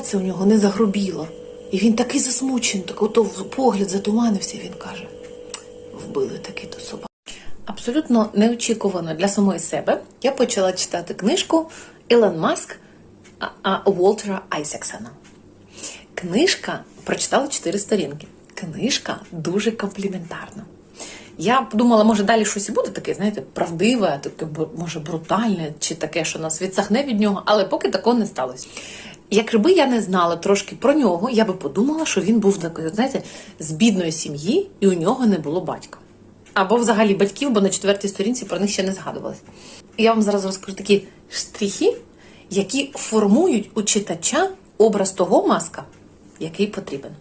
серце у нього не загробіло. І він такий засмучений, так ото погляд затуманився, він каже: вбили таки ту собаку. Абсолютно неочікувано для самої себе я почала читати книжку Ілон Маск Уолтера Айсексона. Книжка прочитала чотири сторінки. Книжка дуже компліментарна. Я подумала, може далі щось і буде таке, знаєте, правдиве, таке може брутальне, чи таке, що нас відсахне від нього, але поки такого не сталося. Якби я не знала трошки про нього, я би подумала, що він був такий, знаєте, з бідної сім'ї, і у нього не було батька. Або взагалі батьків, бо на четвертій сторінці про них ще не згадувалось. Я вам зараз розкажу такі штрихи, які формують у читача образ того маска, який потрібен.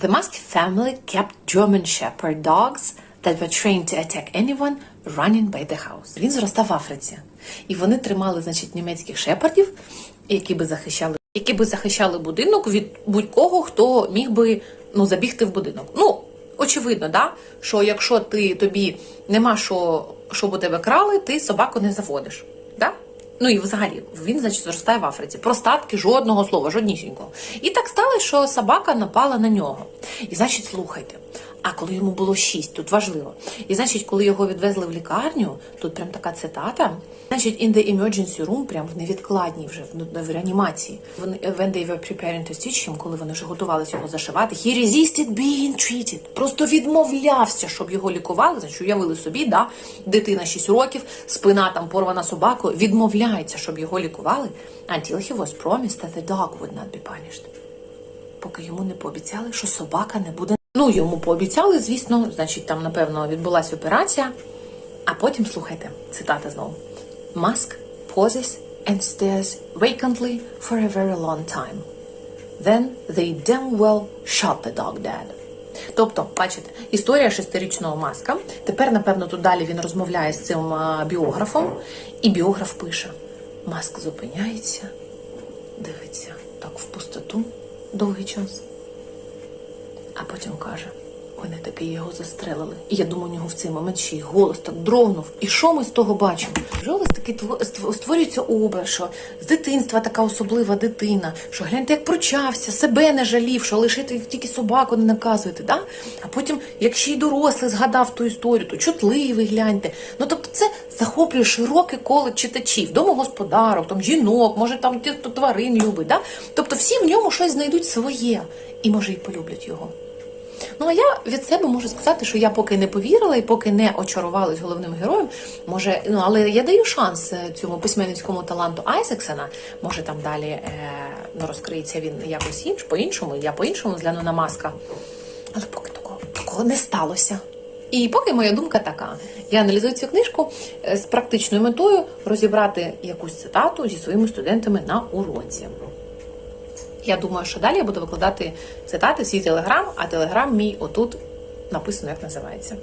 The Musk family kept German Shepherd dogs that were trained to attack anyone running by the house. Він зростав в Африці. І вони тримали, значить, німецьких шепардів, які би захищали, які би захищали будинок від будь-кого, хто міг би ну, забігти в будинок. Ну, очевидно, да? що якщо ти тобі нема що, щоб у тебе крали, ти собаку не заводиш. Да? Ну і взагалі він, значить, зростає в Африці. Про статки жодного слова, жоднісінького. І так сталося, що собака напала на нього. І значить, слухайте. А коли йому було шість, тут важливо. І значить, коли його відвезли в лікарню, тут прям така цитата. Значить, in the emergency room, прям в невідкладній вже в, реанімації. Вони when they were preparing to stitch him, коли вони вже готувалися його зашивати, he resisted being treated. Просто відмовлявся, щоб його лікували. Значить, уявили собі, да, дитина 6 років, спина там порвана собакою, відмовляється, щоб його лікували. Until he was promised that the dog would not be punished поки йому не пообіцяли, що собака не буде. Ну, йому пообіцяли, звісно, значить, там, напевно, відбулася операція. А потім слухайте, цитата знову: Musk pauses and stares vacantly for a very long time. Then they damn well shot the dog dead. Тобто, бачите, історія шестирічного маска. Тепер, напевно, тут далі він розмовляє з цим біографом, і біограф пише: Маск зупиняється, дивиться так в пустоту довгий час. А потім каже: вони таки його застрелили. І я думаю, у нього в цей момент ще й голос так дрогнув. І що ми з того бачимо? Ось таки тво- ство- створюється образ, що з дитинства така особлива дитина, що гляньте, як прочався, себе не жалів, що лишити тільки собаку не наказуєте. Да? А потім, як ще й дорослий згадав ту історію, то чутливий гляньте. Ну тобто це захоплює широке коло читачів, домогосподарок, там жінок, може там ті, хто тварин любить. Да? Тобто всі в ньому щось знайдуть своє і може і полюблять його. Ну а я від себе можу сказати, що я поки не повірила і поки не очарувалась головним героєм, може, ну але я даю шанс е, цьому письменницькому таланту Айсексена. Може там далі е, ну, розкриється він якось інш, по-іншому, я по-іншому згляну на маска. Але поки такого, такого не сталося. І поки моя думка така: я аналізую цю книжку е, з практичною метою розібрати якусь цитату зі своїми студентами на уроці. Я думаю, що далі я буду викладати цитати свій телеграм, а телеграм мій отут написано, як називається.